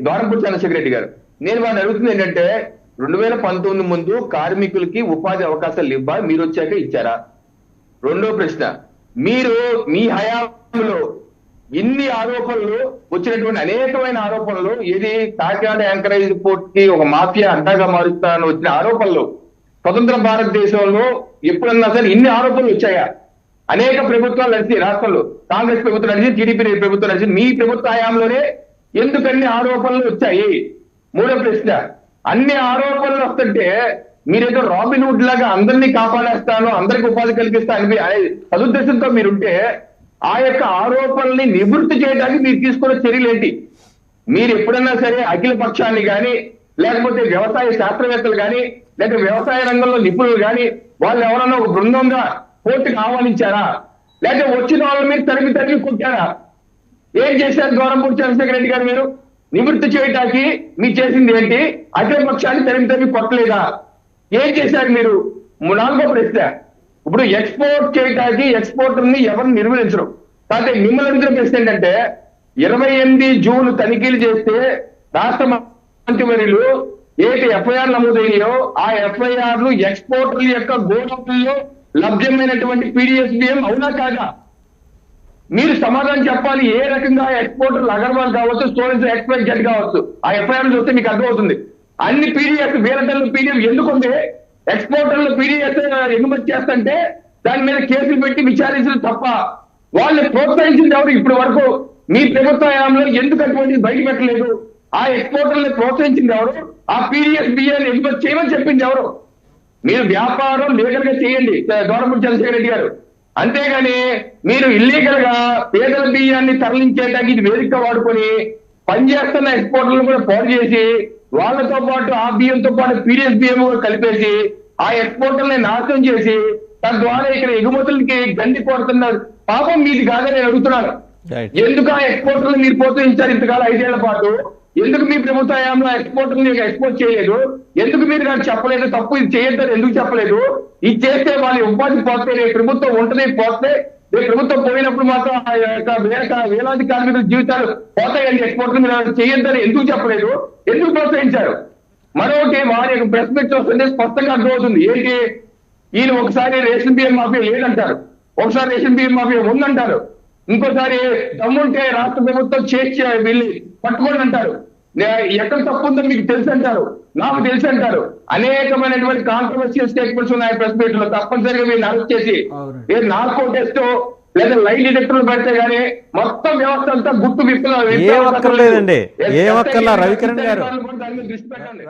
ద్వారంపూడి చంద్రశేఖర రెడ్డి గారు. నేను వాడిని అడుగుతుంది ఏంటంటే రెండు వేల పంతొమ్మిది ముందు కార్మికులకి ఉపాధి అవకాశాలు ఇవ్వా మీరు వచ్చాక ఇచ్చారా? రెండో ప్రశ్న మీరు మీ హయాంలో ఇన్ని ఆరోపణలు వచ్చినటువంటి అనేకమైన ఆరోపణలు ఏది కాకినాడ యాంకరేజ్ పోర్ట్కి ఒక మాఫియా అడ్డాగా మారుస్తానని వచ్చిన ఆరోపణలు స్వతంత్ర భారతదేశంలో ఎప్పుడన్నా సరే ఇన్ని ఆరోపణలు వచ్చాయా? అనేక ప్రభుత్వాలు నడిచి రాష్ట్రంలో కాంగ్రెస్ ప్రభుత్వం నడిచి టీడీపీ ప్రభుత్వం నడిచి మీ ప్రభుత్వ హయాంలోనే ఎందుకన్ని ఆరోపణలు వచ్చాయి? మూడో ప్రశ్న. అన్ని ఆరోపణలు వస్తుంటే మీరేదో రాబిన్ హుడ్ లాగా అందరినీ కాపాడేస్తాను అందరికి ఉపాధి కల్పిస్తాను అనే సదుద్దేశంతో మీరుంటే ఆ యొక్క ఆరోపణల్ని నివృత్తి చేయడానికి మీరు తీసుకున్న చర్యలు ఏంటి? మీరు ఎప్పుడన్నా సరే అఖిల పక్షాన్ని కానీ లేకపోతే వ్యవసాయ శాస్త్రవేత్తలు కానీ లేక వ్యవసాయ రంగంలో నిపుణులు కానీ వాళ్ళు ఎవరన్నా ఒక బృందంగా కోర్టుకు ఆహ్వానించారా? లేక వచ్చిన వాళ్ళ మీద తరిగి తరిగి కొట్టారా? ఏం చేశారు గౌరవపూడి చంద్రశేఖర రెడ్డి గారు మీరు? నివృత్తి చేయటానికి మీరు చేసింది ఏంటి? అఖిలపక్షాన్ని తరిమి తరిమి కొట్టలేదా? ఏం చేశారు మీరు? నాలుగో ప్రశ్న. ఇప్పుడు ఎక్స్పోర్ట్ చేయటానికి ఎక్స్పోర్టర్ని ఎవరు నిర్వహించరు కాబట్టి మిమ్మల్ని అడిగిన ప్రశ్న ఏంటంటే ఇరవై ఎనిమిది జూన్ తనిఖీలు చేస్తే రాష్ట్ర మంత్రివర్యులు ఏటి ఎఫ్ఐఆర్ నమోదయ్యాయో ఆ ఎఫ్ఐఆర్లు ఎక్స్పోర్టర్ల యొక్క గోడౌన్లో లభ్యమైనటువంటి పీడిఎస్బిఎం అవునా కాదా? మీరు సమాధానం చెప్పాలి ఏ రకంగా ఎక్స్పోర్టర్ అగర్వాల్ కావచ్చు స్టూడెంట్స్ ఎక్స్పైర్ జెడ్ కావచ్చు ఆ ఎఫ్ఐఆర్ చూస్తే మీకు అర్థమవుతుంది. అన్ని పీడిఎఫ్ వేల టన్నుల పీడిఎఫ్ ఎందుకు ఉంది ఎక్స్పోర్టర్లు పీడిఎఫ్ ఎగుమతి చేస్తుంటే దాని మీద కేసులు పెట్టి విచారించడం తప్ప వాళ్ళని ప్రోత్సహించింది ఎవరు ఇప్పటి వరకు? మీ ప్రభుత్వ హయాంలో ఎందుకు అటువంటిది బయట పెట్టలేదు ఆ ఎక్స్పోర్టర్ని ప్రోత్సహించింది ఎవరు? ఆ పీడిఎఫ్ బియ్యాన్ని ఎగుమతి చేయమని చెప్పింది ఎవరు? మీరు వ్యాపారం లీగల్గా చేయండి గవర్నమెంట్ చంద్రశేఖర రెడ్డి గారు. అంతేగాని మీరు ఇల్లీగల్గా పేదల బియ్యాన్ని తరలించేటానికి ఇది వేదిక వాడుకొని పనిచేస్తున్న ఎక్స్పోర్టర్లను కూడా పాడు చేసి వాళ్ళతో పాటు ఆ బియ్యంతో పాటు పీడిఎస్ బియ్యం కూడా కలిపేసి ఆ ఎక్స్పోర్టర్ని నాశనం చేసి తద్వారా ఇక్కడ ఎగుమతులకి గండి కొడుతున్న పాపం మీది కాదని నేను అడుగుతున్నాను. రైట్ ఎందుకు ఆ ఎక్స్పోర్టర్లు మీరు ప్రోత్సహించారు ఇంతకాలం ఐదేళ్ళ పాటు? ఎందుకు మీ ప్రభుత్వ హయాంలో ఎక్స్పోర్ట్ ఎక్స్పోర్ట్ చేయలేదు? ఎందుకు మీరు నాకు చెప్పలేదు? తప్పు ఇది చేయొద్దని ఎందుకు చెప్పలేదు? ఇది చేస్తే వాళ్ళ ఉపాధి పోతే రేపు ప్రభుత్వం ఉంటది పోతే రేపు ప్రభుత్వం పోయినప్పుడు మాత్రం ఆ యొక్క వేలాది కార్మికుల జీవితాలు పోతాయండి ఎక్స్పోర్ట్ మీరు చేయొద్దని ఎందుకు చెప్పలేదు? ఎందుకు ప్రోత్సహించారు? మరొకటి వారి యొక్క ప్రెస్ మీట్ చూస్తుంటే స్పష్టంగా అర్థమవుతుంది. ఏంటి? ఈయన ఒకసారి రేషన్ బియ్యం మాఫియా లేదంటారు ఒకసారి రేషన్ బియ్యం మాఫియా ఉందంటారు? ఇంకోసారి దమ్ముంటే రాష్ట్ర ప్రభుత్వం చేసి వెళ్ళి పట్టుకోండి అంటారు నే- ఎక్కడ తప్పు ఉందో మీకు తెలుసు అంటారు నాకు తెలుసు అంటారు అనేకమైనటువంటి కాంట్రవర్షియల్ స్టేట్మెంట్స్ ఉన్నాయి ప్రెస్ మీట్లో. తప్పనిసరిగా మీరు అరెస్ట్ చేసి. ఏ నార్కో టెస్ట్ లేదా లైట్ డిటెక్టర్లు పెడితే గానీ మొత్తం వ్యవస్థ అంతా గుర్తు విప్పుల ఏ ఒక్కర్లేదండి. ఏ ఒక్కర్లా? రవికిరణ్ గారు. దృష్టి పెట్టండి